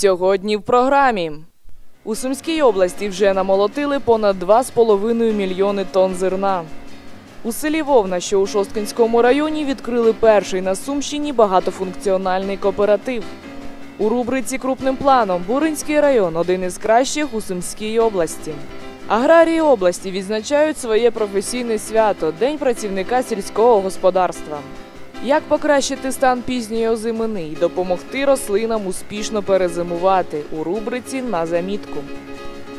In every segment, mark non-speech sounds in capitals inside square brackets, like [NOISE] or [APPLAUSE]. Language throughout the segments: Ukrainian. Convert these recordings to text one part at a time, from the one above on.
Сьогодні в програмі. У Сумській області вже намолотили понад 2,5 мільйони тонн зерна. У селі Вовна, що у Шосткинському районі, відкрили перший на Сумщині багатофункціональний кооператив. У рубриці крупним планом Буринський район один із кращих у Сумській області. Аграрії області відзначають своє професійне свято День працівника сільського господарства. Як покращити стан пізньої озимини і допомогти рослинам успішно перезимувати у рубриці на замітку.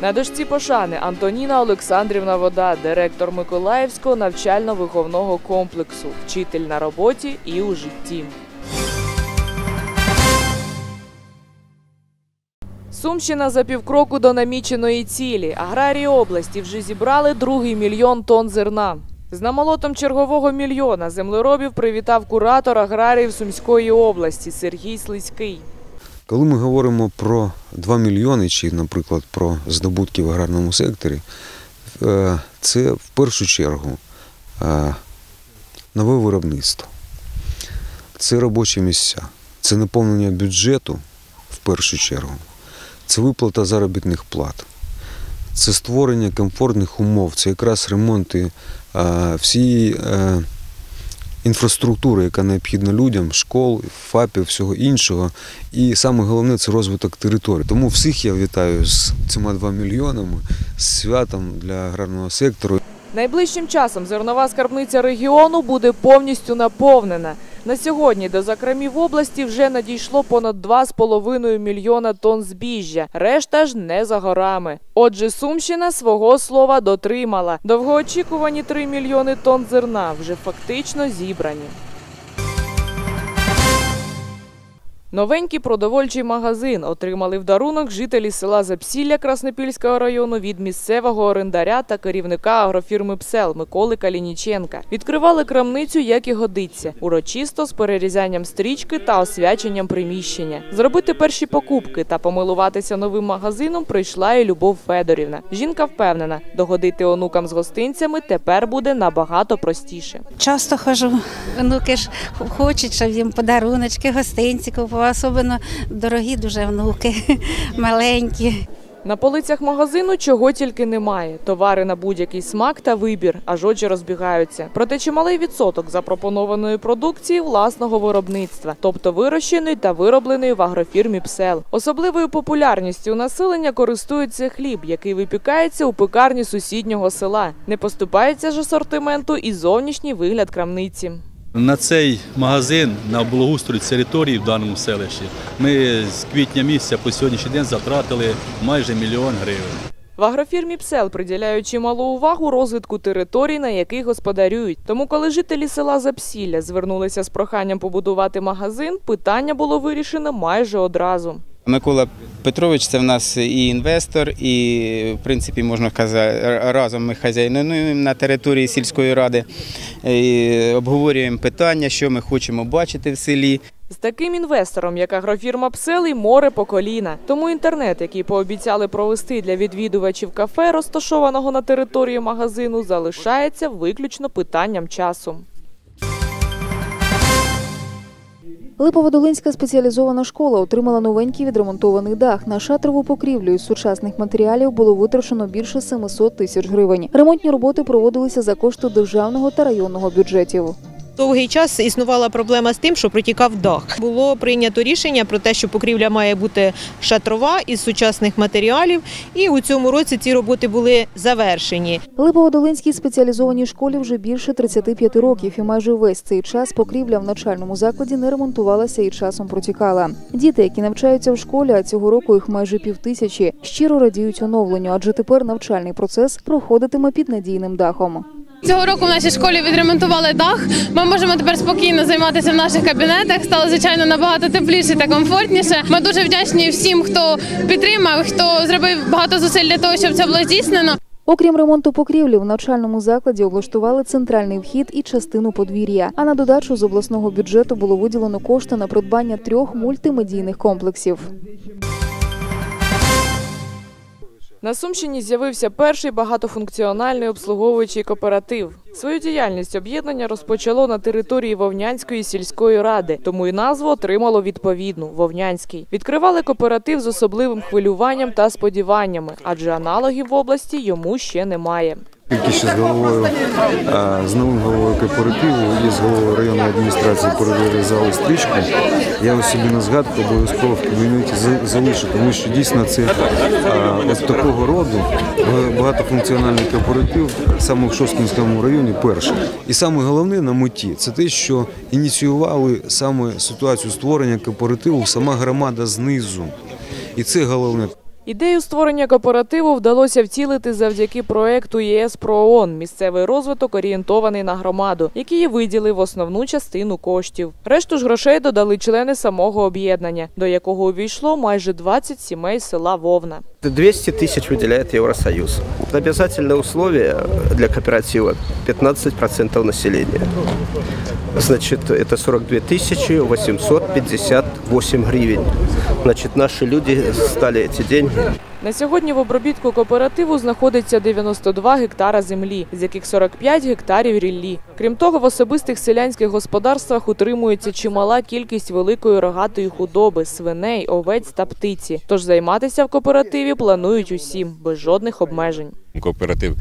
На дошці пошани Антоніна Олександрівна Вода, директор Миколаївського навчально-виховного комплексу, вчитель на роботі і у житті. Сумщина за півкроку до наміченої цілі. Аграрії області вже зібрали другий мільйон тонн зерна. З намолотом чергового мільйона землеробів привітав куратор аграріїв Сумської області Сергій Слизький. Коли ми говоримо про 2 мільйони, чи, наприклад, про здобутки в аграрному секторі, е, це в першу чергу е, нове виробництво, це робочі місця, це наповнення бюджету в першу чергу, це виплата заробітних плат, це створення комфортних умов, це якраз ремонти е, всієї е, інфраструктури, яка необхідна людям, школ, ФАПів, всього іншого. І саме головне це розвиток території. Тому всіх я вітаю з цими 2 мільйонами, з святом для аграрного сектору. Найближчим часом зернова скарбниця регіону буде повністю наповнена. На сьогодні до закрамів області вже надійшло понад 2,5 мільйона тонн збіжжя. Решта ж не за горами. Отже, Сумщина свого слова дотримала. Довгоочікувані 3 мільйони тонн зерна вже фактично зібрані. Новенький продовольчий магазин отримали в дарунок жителі села Запсілля Краснопільського району від місцевого орендаря та керівника агрофірми Псел Миколи Калініченка. Відкривали крамницю, як і годиться, урочисто з перерізанням стрічки та освяченням приміщення. Зробити перші покупки та помилуватися новим магазином прийшла і Любов Федорівна. Жінка впевнена, догодити онукам з гостинцями тепер буде набагато простіше. Часто хожу. Внуки ж хочуть, щоб їм подаруночки, гостинці купували. Особливо дорогі дуже внуки, [LAUGHS] маленькі. На полицях магазину чого тільки немає. Товари на будь-який смак та вибір, аж очі розбігаються. Проте чималий відсоток запропонованої продукції власного виробництва, тобто вирощеної та виробленої в агрофірмі Псел. Особливою популярністю у населення користується хліб, який випікається у пекарні сусіднього села. Не поступається ж асортименту і зовнішній вигляд крамниці. На цей магазин на благоустрій території в даному селищі ми з квітня місяця по сьогоднішній день затратили майже мільйон гривень. В агрофірмі Псел приділяють чималу увагу розвитку територій, на яких господарюють. Тому, коли жителі села Запсілля звернулися з проханням побудувати магазин, питання було вирішено майже одразу. Микола Петрович це в нас і інвестор, і в принципі можна казати, разом ми хазяйнуємо на території сільської ради. І обговорюємо питання, що ми хочемо бачити в селі. З таким інвестором, як агрофірма Псел, і море по коліна. Тому інтернет, який пообіцяли провести для відвідувачів кафе, розташованого на території магазину, залишається виключно питанням часу. Липоводолинська спеціалізована школа отримала новенький відремонтований дах. На шатрову покрівлю із сучасних матеріалів було витрачено більше 700 тисяч гривень. Ремонтні роботи проводилися за кошти державного та районного бюджетів. Довгий час існувала проблема з тим, що протікав дах. Було прийнято рішення про те, що покрівля має бути шатрова із сучасних матеріалів, і у цьому році ці роботи були завершені. Липоводолинській спеціалізованій школі вже більше 35 років, і майже весь цей час покрівля в навчальному закладі не ремонтувалася і часом протікала. Діти, які навчаються в школі, а цього року їх майже півтисячі, щиро радіють оновленню, адже тепер навчальний процес проходитиме під надійним дахом. Цього року в нашій школі відремонтували дах. Ми можемо тепер спокійно займатися в наших кабінетах. Стало звичайно набагато тепліше та комфортніше. Ми дуже вдячні всім, хто підтримав, хто зробив багато зусиль для того, щоб це було здійснено. Окрім ремонту покрівлі, в навчальному закладі облаштували центральний вхід і частину подвір'я. А на додачу з обласного бюджету було виділено кошти на придбання трьох мультимедійних комплексів. На Сумщині з'явився перший багатофункціональний обслуговуючий кооператив. Свою діяльність об'єднання розпочало на території Вовнянської сільської ради, тому і назву отримало відповідну Вовнянський. Відкривали кооператив з особливим хвилюванням та сподіваннями, адже аналогів в області йому ще немає. Тільки що з головою, з новим головою кооперативу і з головою районної адміністрації перерізали стрічку. Я ось собі на згадку обов'язково в кабінеті залишу, тому що дійсно це от такого роду багатофункціональний кооператив саме в Шосткінському районі перший. І саме головне на меті це те, що ініціювали саме ситуацію створення кооперативу сама громада знизу. І це головне. Ідею створення кооперативу вдалося втілити завдяки проекту ЄС про ООН «Місцевий розвиток орієнтований на громаду, який і виділив основну частину коштів. Решту ж грошей додали члени самого об'єднання, до якого увійшло майже 20 сімей села Вовна. 200 тысяч выделяет Евросоюз. Обязательное условие для кооператива 15% населения. Значит, это 42 тысячи 858 гривен. Значит, наши люди стали эти деньги На сьогодні в обробітку кооперативу знаходиться 92 гектара землі, з яких 45 гектарів ріллі. Крім того, в особистих селянських господарствах утримується чимала кількість великої рогатої худоби, свиней, овець та птиці. Тож займатися в кооперативі планують усім без жодних обмежень. кооператив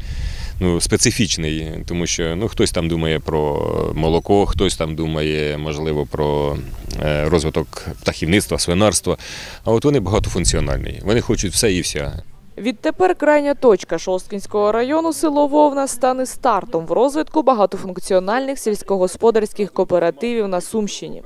ну, специфічний, тому що ну, хтось там думає про молоко, хтось там думає, можливо, про розвиток птахівництва, свинарства. А от вони багатофункціональні. Вони хочуть все і вся. Відтепер крайня точка Шосткінського району село Вовна стане стартом в розвитку багатофункціональних сільськогосподарських кооперативів на Сумщині.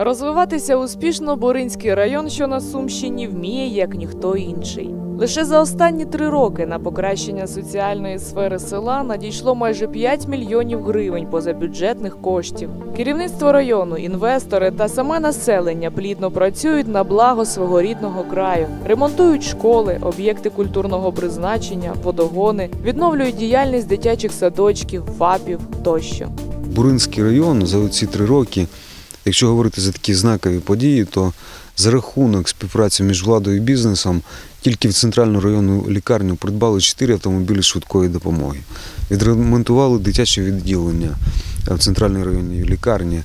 Розвиватися успішно Боринський район, що на Сумщині, вміє як ніхто інший. Лише за останні три роки на покращення соціальної сфери села надійшло майже 5 мільйонів гривень позабюджетних коштів. Керівництво району, інвестори та саме населення плідно працюють на благо свого рідного краю, ремонтують школи, об'єкти культурного призначення, водогони, відновлюють діяльність дитячих садочків, ФАПів тощо. Буринський район за ці три роки, якщо говорити за такі знакові події, то за рахунок співпраці між владою і бізнесом тільки в центральну районну лікарню придбали 4 автомобілі швидкої допомоги. Відремонтували дитяче відділення в центральній районній лікарні.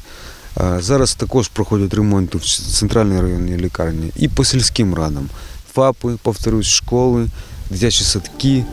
Зараз також проходять ремонти в центральній районній лікарні і по сільським радам. ФАПи, повторюсь, школи, дитячі садки,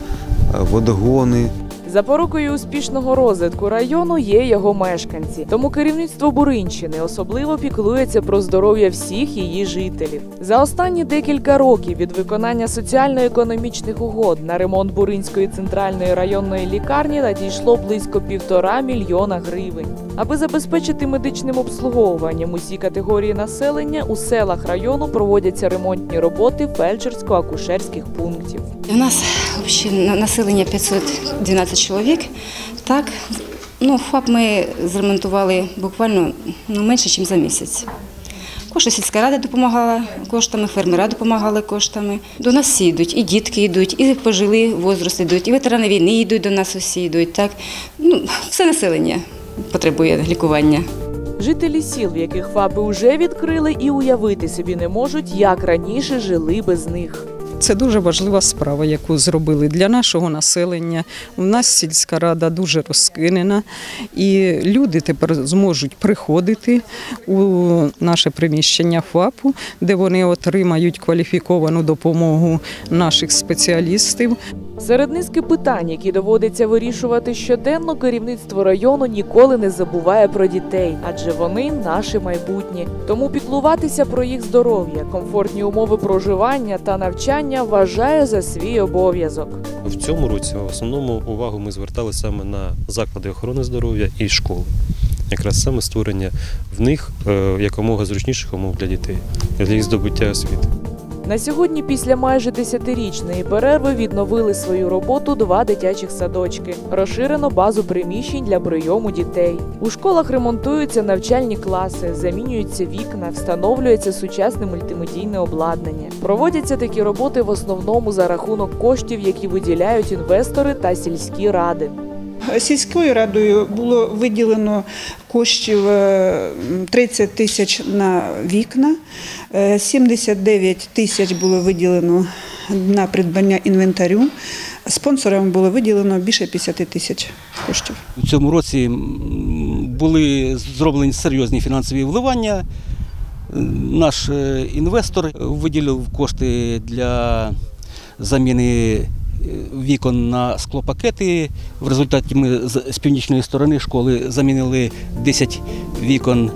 водогони, Запорукою успішного розвитку району є його мешканці. Тому керівництво Буринщини особливо піклується про здоров'я всіх її жителів. За останні декілька років від виконання соціально-економічних угод на ремонт Буринської центральної районної лікарні надійшло близько півтора мільйона гривень. Аби забезпечити медичним обслуговуванням усі категорії населення, у селах району проводяться ремонтні роботи фельдшерсько-акушерських пунктів. У нас населення 512 чоловік. Так, ну, ФАП ми зремонтували буквально ну, менше, ніж за місяць. Кошти сільська рада допомагала коштами, фермера допомагали коштами. До нас всі йдуть, і дітки йдуть, і пожилі возраст йдуть, і ветерани війни йдуть до нас усі йдуть. Так, ну, все населення потребує лікування. Жителі сіл, в яких ФАПи вже відкрили, і уявити собі не можуть, як раніше жили без них. Це дуже важлива справа, яку зробили для нашого населення. У нас сільська рада дуже розкинена, і люди тепер зможуть приходити у наше приміщення ФАПу, де вони отримають кваліфіковану допомогу наших спеціалістів. Серед низки питань, які доводиться вирішувати щоденно, керівництво району ніколи не забуває про дітей, адже вони наше майбутнє. Тому піклуватися про їх здоров'я, комфортні умови проживання та навчання вважає за свій обов'язок. В цьому році в основному увагу ми звертали саме на заклади охорони здоров'я і школи. Якраз саме створення в них е, якомога зручніших умов для дітей, для їх здобуття освіти. На сьогодні, після майже десятирічної перерви, відновили свою роботу два дитячих садочки. Розширено базу приміщень для прийому дітей. У школах ремонтуються навчальні класи, замінюються вікна, встановлюється сучасне мультимедійне обладнання. Проводяться такі роботи в основному за рахунок коштів, які виділяють інвестори та сільські ради. Сільською радою було виділено коштів е, 30 тисяч на вікна, е, 79 тисяч було виділено на придбання інвентарю. Спонсорам було виділено більше 50 тисяч коштів. У цьому році були зроблені серйозні фінансові вливання. Наш е, інвестор виділив кошти для заміни е, вікон на склопакети. В результаті ми з з північної сторони школи замінили 10 вікон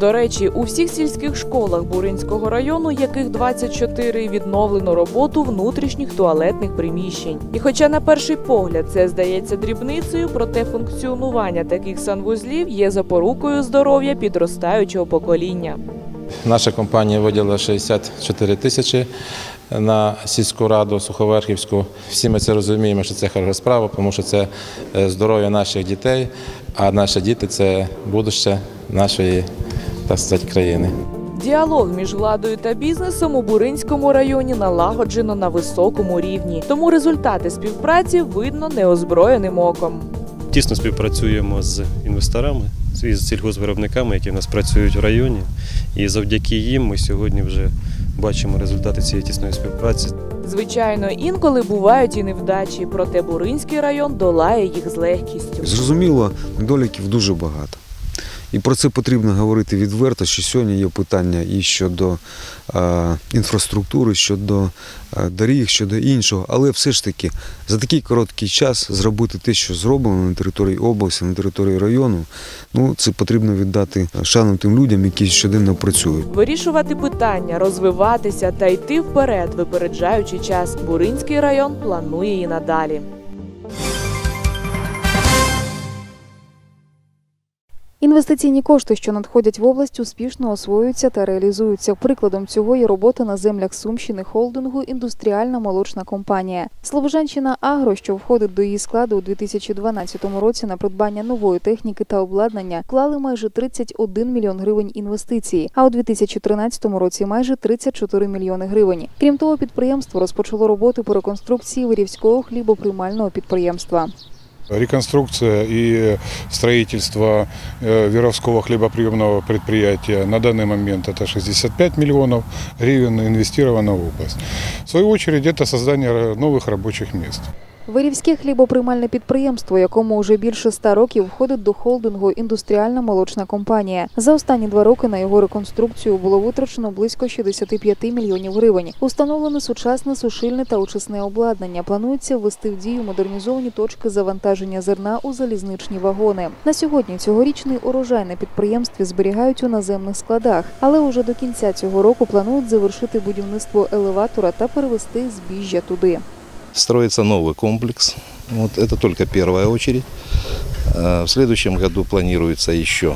До речі, у всіх сільських школах Буринського району, яких 24, відновлено роботу внутрішніх туалетних приміщень. І хоча на перший погляд це здається дрібницею, проте функціонування таких санвузлів є запорукою здоров'я підростаючого покоління. Наша компанія виділила 64 тисячі на сільську раду Суховерхівську. Всі ми це розуміємо, що це хороша справа, тому що це е, здоров'я наших дітей, а наші діти це будуще нашої так сказати, країни. Діалог між владою та бізнесом у Буринському районі налагоджено на високому рівні, тому результати співпраці видно неозброєним оком. Тісно співпрацюємо з інвесторами, з сільгоспвиробниками, які в нас працюють в районі. І завдяки їм ми сьогодні вже бачимо результати цієї тісної співпраці. Звичайно, інколи бувають і невдачі, проте Буринський район долає їх з легкістю. Зрозуміло, недоліків дуже багато. І про це потрібно говорити відверто, що сьогодні є питання і щодо інфраструктури, щодо доріг, щодо іншого. Але все ж таки за такий короткий час зробити те, що зроблено на території області, на території району, ну це потрібно віддати шану тим людям, які щоденно працюють. Вирішувати питання, розвиватися та йти вперед, випереджаючи час. Буринський район планує і надалі. Інвестиційні кошти, що надходять в область, успішно освоюються та реалізуються. Прикладом цього є робота на землях Сумщини холдингу Індустріальна молочна компанія. Слобожанщина Агро, що входить до її складу у 2012 році на придбання нової техніки та обладнання, вклали майже 31 мільйон гривень інвестицій, а у 2013 році майже 34 мільйони гривень. Крім того, підприємство розпочало роботи по реконструкції вирівського хлібоприймального підприємства. Реконструкция и строительство э, Веровского хлебоприемного предприятия на данный момент это 65 миллионов гривен инвестировано в область. В свою очередь это создание новых рабочих мест. Вирівське хлібоприймальне підприємство, якому вже більше ста років входить до холдингу індустріальна молочна компанія. За останні два роки на його реконструкцію було витрачено близько 65 мільйонів гривень. Установлено сучасне сушильне та очисне обладнання. Планується ввести в дію модернізовані точки завантаження зерна у залізничні вагони. На сьогодні цьогорічний урожай на підприємстві зберігають у наземних складах, але уже до кінця цього року планують завершити будівництво елеватора та перевести збіжжя туди строится новый комплекс. Вот это только первая очередь. Э, В следующем году планируется еще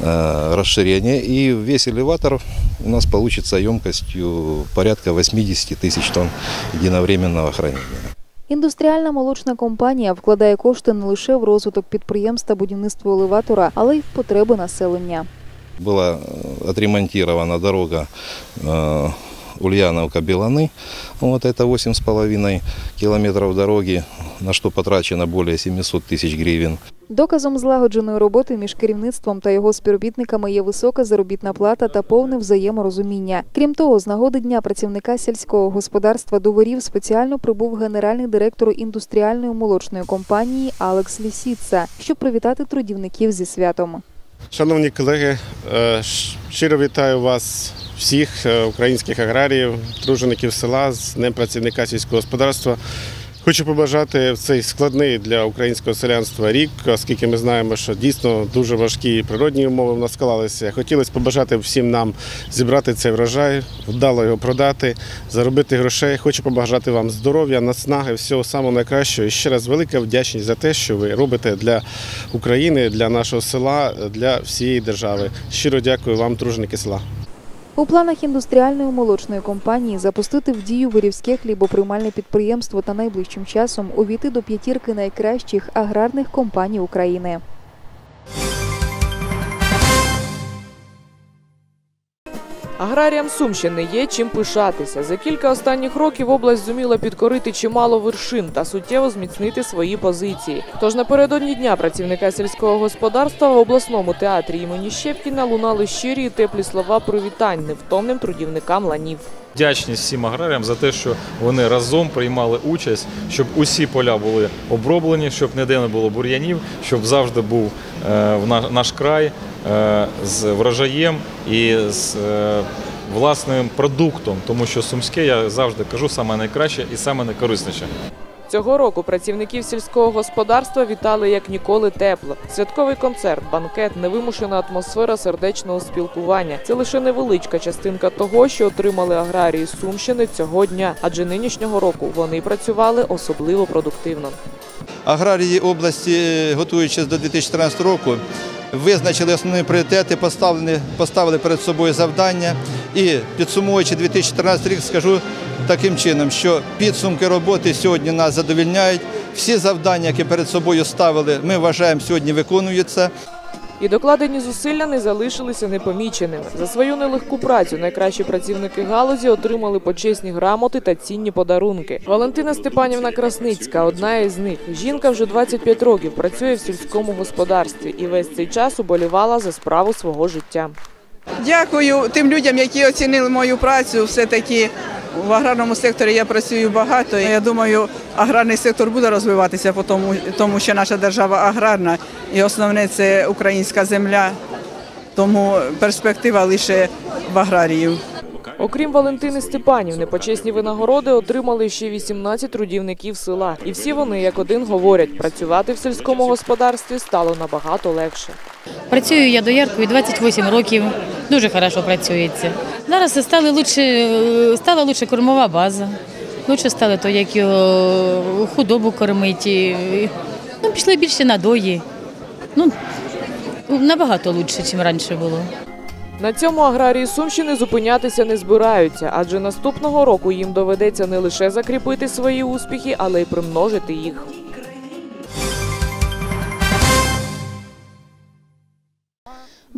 э, расширение, и весь элеватор у нас получится емкостью порядка 80 тысяч тонн единовременного хранения. Індустріальна молочна компанія вкладає кошти не лише в розвиток підприємств та будівництво елеватора, але й в потреби населення. Была э, отремонтирована дорога э, Ульяновка-Беланы. Вот это 8,5 километров дороги, на что потрачено более 700 тысяч гривен. Доказом злагодженої роботи між керівництвом та його співробітниками є висока заробітна плата та повне взаєморозуміння. Крім того, з нагоди дня працівника сільського господарства до ворів спеціально прибув генеральний директор індустріальної молочної компанії Алекс Лісіца, щоб привітати трудівників зі святом. Шановні колеги, е, щиро вітаю вас всіх е, українських аграріїв, тружеників села з Днем працівника сільського господарства. Хочу побажати в цей складний для українського селянства рік, оскільки ми знаємо, що дійсно дуже важкі природні умови в нас склалися. Хотілося побажати всім нам зібрати цей врожай, вдало його продати, заробити грошей. Хочу побажати вам здоров'я, наснаги, всього самого найкращого. І ще раз велика вдячність за те, що ви робите для України, для нашого села, для всієї держави. Щиро дякую вам, труженики села. У планах індустріальної молочної компанії запустити в дію вирівське хлібоприймальне підприємство та найближчим часом увійти до п'ятірки найкращих аграрних компаній України. Аграріям Сумщини є чим пишатися. За кілька останніх років область зуміла підкорити чимало вершин та суттєво зміцнити свої позиції. Тож напередодні дня працівника сільського господарства в обласному театрі імені Щепкіна лунали щирі і теплі слова привітань невтомним трудівникам ланів. Вдячність всім аграріям за те, що вони разом приймали участь, щоб усі поля були оброблені, щоб ніде не було бур'янів, щоб завжди був е, наш край е, з врожаєм і з е, власним продуктом, тому що сумське, я завжди кажу, саме найкраще і саме найкорисніше. Цього року працівників сільського господарства вітали як ніколи тепло. Святковий концерт, банкет, невимушена атмосфера сердечного спілкування. Це лише невеличка частинка того, що отримали аграрії Сумщини цього дня, адже нинішнього року вони працювали особливо продуктивно. Аграрії області, готуючись до 2014 року, визначили основні пріоритети, поставлені, поставили перед собою завдання. І підсумуючи 2014 рік, скажу таким чином, що підсумки роботи сьогодні нас задовільняють. Всі завдання, які перед собою ставили, ми вважаємо, сьогодні виконуються. І докладені зусилля не залишилися непоміченими. За свою нелегку працю найкращі працівники галузі отримали почесні грамоти та цінні подарунки. Валентина Степанівна Красницька одна із них. Жінка вже 25 років працює в сільському господарстві і весь цей час уболівала за справу свого життя. Дякую тим людям, які оцінили мою працю. Все-таки в аграрному секторі я працюю багато. Я думаю, аграрний сектор буде розвиватися, тому, тому що наша держава аграрна і основне це українська земля. Тому перспектива лише в аграріїв. Окрім Валентини Степанівни, почесні винагороди отримали ще 18 трудівників села. І всі вони, як один, говорять, працювати в сільському господарстві стало набагато легше. Працюю я дояркою 28 років, дуже хорошо працюється. Зараз стали лучше, стала лучше кормова база, лучше стали то, як його худобу кормити. Ну, пішли більше надої. Ну, набагато лучше, ніж раніше було. На цьому аграрії Сумщини зупинятися не збираються, адже наступного року їм доведеться не лише закріпити свої успіхи, але й примножити їх.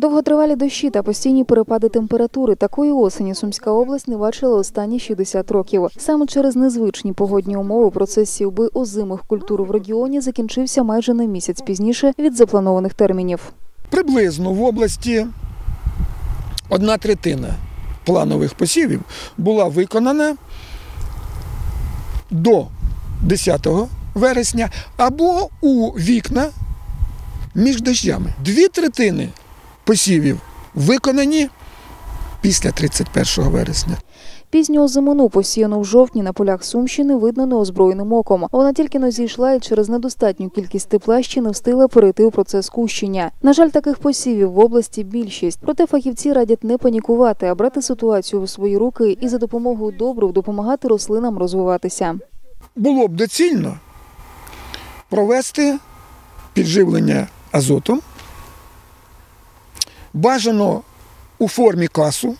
Довготривалі дощі та постійні перепади температури такої осені Сумська область не бачила останні 60 років. Саме через незвичні погодні умови процес сівби озимих культур в регіоні закінчився майже на місяць пізніше від запланованих термінів. Приблизно в області одна третина планових посівів була виконана до 10 вересня або у вікна між дощами. Дві третини посівів виконані після 31 вересня. Пізню озимину, посіяну в жовтні на полях Сумщини, видно неозброєним оком. Вона тільки не зійшла і через недостатню кількість тепла ще не встигла перейти у процес кущення. На жаль, таких посівів в області більшість. Проте фахівці радять не панікувати, а брати ситуацію у свої руки і за допомогою добрив допомагати рослинам розвиватися. Було б доцільно провести підживлення азотом, бажано у формі касу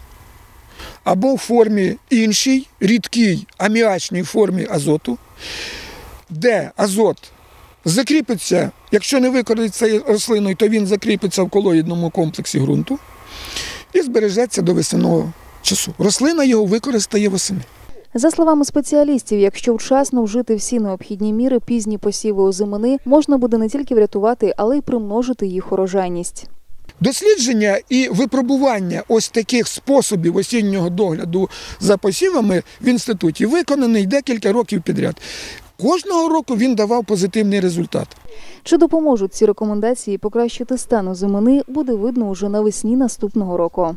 або в формі іншій, рідкій аміачній формі азоту, де азот закріпиться, якщо не використається рослиною, то він закріпиться в колоїдному комплексі ґрунту і збережеться до весняного часу. Рослина його використає восени. За словами спеціалістів, якщо вчасно вжити всі необхідні міри, пізні посіви озимини можна буде не тільки врятувати, але й примножити їх урожайність. Дослідження і випробування ось таких способів осіннього догляду за посівами в інституті виконаний декілька років підряд. Кожного року він давав позитивний результат. Чи допоможуть ці рекомендації покращити стан озимини, буде видно уже навесні наступного року.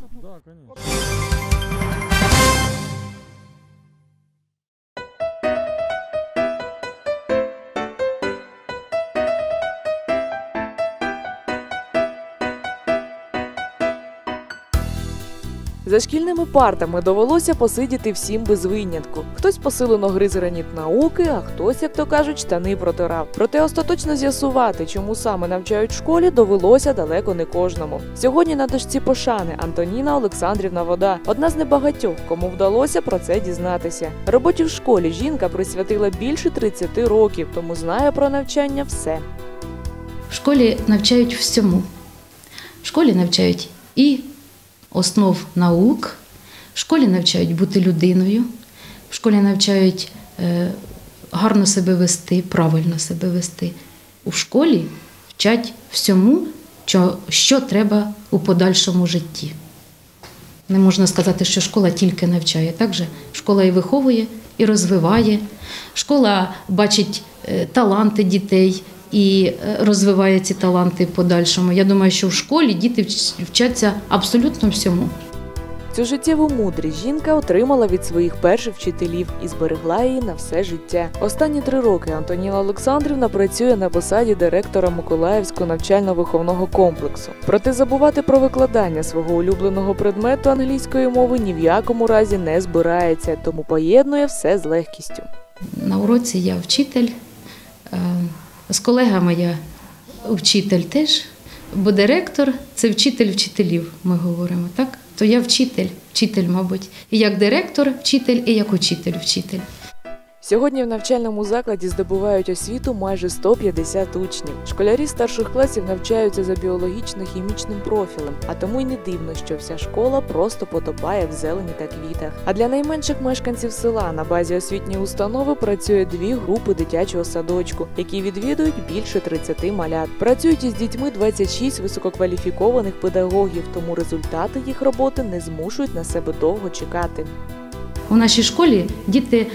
За шкільними партами довелося посидіти всім без винятку. Хтось посилено гриз граніт науки, а хтось, як то кажуть, штани протирав. Проте остаточно з'ясувати, чому саме навчають в школі, довелося далеко не кожному. Сьогодні на дошці пошани Антоніна Олександрівна Вода, одна з небагатьох, кому вдалося про це дізнатися. Роботі в школі жінка присвятила більше 30 років, тому знає про навчання все. В школі навчають всьому. В школі навчають і основ наук, В школі навчають бути людиною, в школі навчають е, гарно себе вести, правильно себе вести. У школі вчать всьому, що, треба у подальшому житті. Не можна сказати, що школа тільки навчає. Так же школа і виховує, і розвиває. Школа бачить е, таланти дітей і е, розвиває ці таланти в подальшому. Я думаю, що в школі діти вч- вчаться абсолютно всьому. Цю життєву мудрість жінка отримала від своїх перших вчителів і зберегла її на все життя. Останні три роки Антоніна Олександрівна працює на посаді директора Миколаївського навчально-виховного комплексу. Проте забувати про викладання свого улюбленого предмету англійської мови ні в якому разі не збирається, тому поєднує все з легкістю. На уроці я вчитель, е, з колегами я вчитель теж, бо директор це вчитель вчителів, ми говоримо, так? То я вчитель, вчитель, мабуть, і як директор вчитель, і як учитель вчитель. Сьогодні в навчальному закладі здобувають освіту майже 150 учнів. Школярі старших класів навчаються за біологічно-хімічним профілем, а тому й не дивно, що вся школа просто потопає в зелені та квітах. А для найменших мешканців села на базі освітньої установи працює дві групи дитячого садочку, які відвідують більше 30 малят. Працюють із дітьми 26 висококваліфікованих педагогів, тому результати їх роботи не змушують на себе довго чекати. У нашій школі діти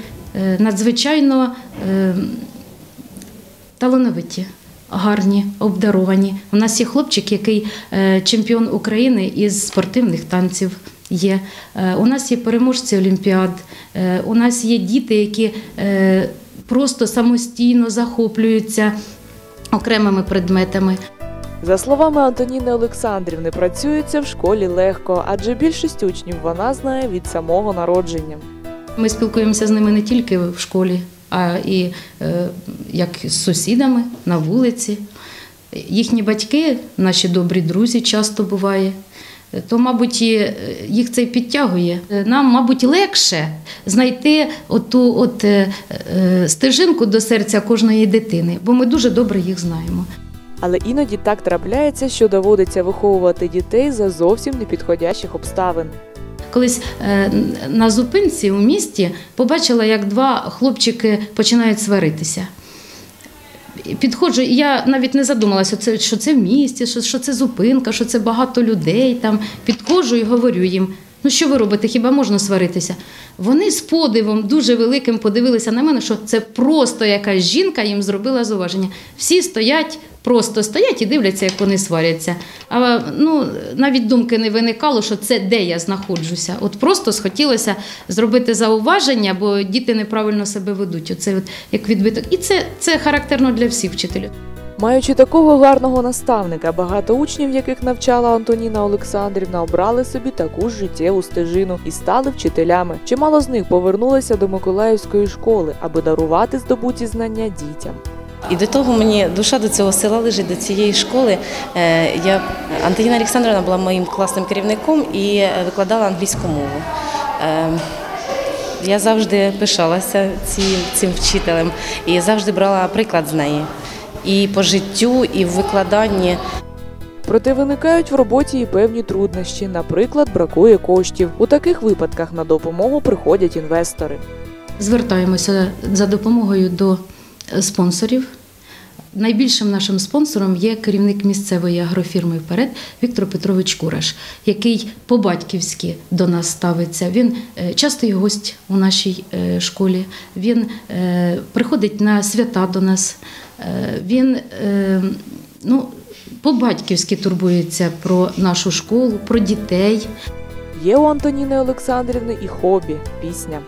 надзвичайно е, талановиті, гарні, обдаровані. У нас є хлопчик, який е, чемпіон України із спортивних танців. Є. Е, У нас є переможці олімпіад, Е, у нас є діти, які е, просто самостійно захоплюються окремими предметами. За словами Антоніни Олександрівни, працюється в школі легко, адже більшість учнів вона знає від самого народження. Ми спілкуємося з ними не тільки в школі, а і е, як з сусідами на вулиці. Їхні батьки, наші добрі друзі, часто буває. То, мабуть, е, їх це підтягує. Нам, мабуть, легше знайти оту от, е, е, стежинку до серця кожної дитини, бо ми дуже добре їх знаємо. Але іноді так трапляється, що доводиться виховувати дітей за зовсім непідходящих обставин. Колись е, на зупинці у місті побачила, як два хлопчики починають сваритися. Підходжу, і я навіть не задумалася, що це в місті, що це зупинка, що це багато людей. Там. Підходжу і говорю їм: ну що ви робите, хіба можна сваритися? Вони з подивом дуже великим подивилися на мене, що це просто якась жінка їм зробила зауваження. Всі стоять, просто стоять і дивляться, як вони сваряться. А ну, навіть думки не виникало, що це де я знаходжуся. От просто схотілося зробити зауваження, бо діти неправильно себе ведуть. Оце от як відбиток. І це, це характерно для всіх вчителів. Маючи такого гарного наставника, багато учнів, яких навчала Антоніна Олександрівна, обрали собі таку ж життєву стежину і стали вчителями. Чимало з них повернулися до Миколаївської школи, аби дарувати здобуті знання дітям. І до того мені душа до цього села лежить, до цієї школи. Е, Я, Антоніна Олександровна була моїм класним керівником і е, викладала англійську мову. Е, Я завжди пишалася цим, цим вчителем і завжди брала приклад з неї. І по життю, і в викладанні. Проте виникають в роботі і певні труднощі. Наприклад, бракує коштів. У таких випадках на допомогу приходять інвестори. Звертаємося за допомогою до спонсорів. Найбільшим нашим спонсором є керівник місцевої агрофірми вперед Віктор Петрович Кураш, який по-батьківськи до нас ставиться. Він е, частий гость у нашій е, школі. Він е, приходить на свята до нас. Е, Він е, ну, по-батьківськи турбується про нашу школу, про дітей. Є у Антоніни Олександрівни і хобі пісня.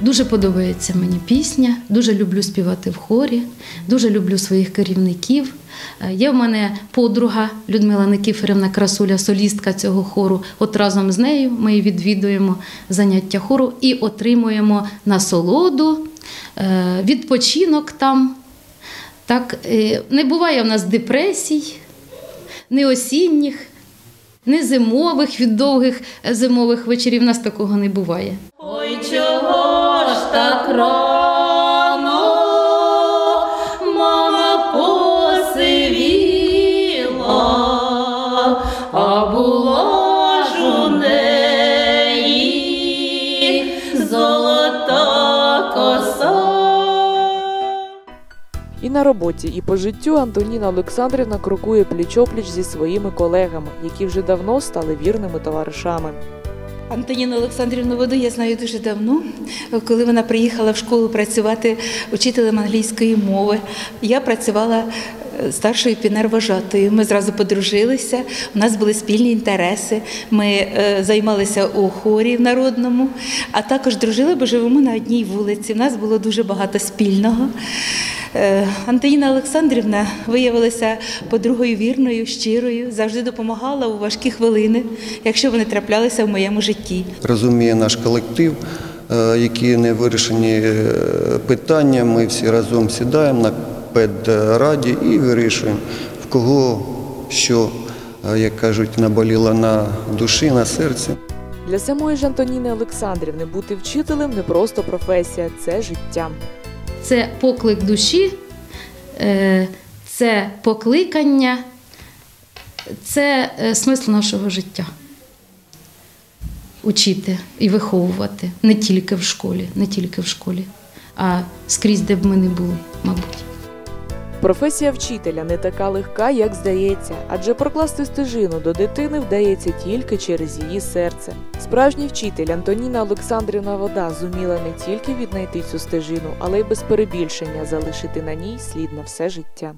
Дуже подобається мені пісня, дуже люблю співати в хорі, дуже люблю своїх керівників. Е, Є в мене подруга Людмила Никифорівна Красуля, солістка цього хору. От разом з нею ми відвідуємо заняття хору і отримуємо насолоду, відпочинок там. Так, е, не буває в нас депресій, не осінніх, не зимових від довгих е, зимових вечорів. У нас такого не буває. Ой, чого ж так рано, на роботі, і по життю Антоніна Олександрівна крокує пліч-опліч зі своїми колегами, які вже давно стали вірними товаришами. Антоніну Олександрівну Воду я знаю дуже давно, коли вона приїхала в школу працювати учителем англійської мови. Я працювала старшою пінер-вожатою. Ми зразу подружилися, у нас були спільні інтереси. Ми е, займалися у хорі в народному, а також дружили, бо живемо на одній вулиці. У нас було дуже багато спільного. Е, Антоніна Олександрівна виявилася подругою вірною, щирою, завжди допомагала у важкі хвилини, якщо вони траплялися в моєму житті. розуміє наш колектив, е, які не вирішені питання. Ми всі разом сідаємо на педраді і вирішуємо, в кого що, е, як кажуть, наболіло на душі, на серці. Для самої ж Антоніни Олександрівни бути вчителем не просто професія, це життя. Це поклик душі, е, це покликання, це е, смисл нашого життя. Учити і виховувати не тільки в школі, не тільки в школі, а скрізь, де б ми не були, мабуть. Професія вчителя не така легка, як здається, адже прокласти стежину до дитини вдається тільки через її серце. Справжній вчитель Антоніна Олександрівна Вода зуміла не тільки віднайти цю стежину, але й без перебільшення залишити на ній слід на все життя.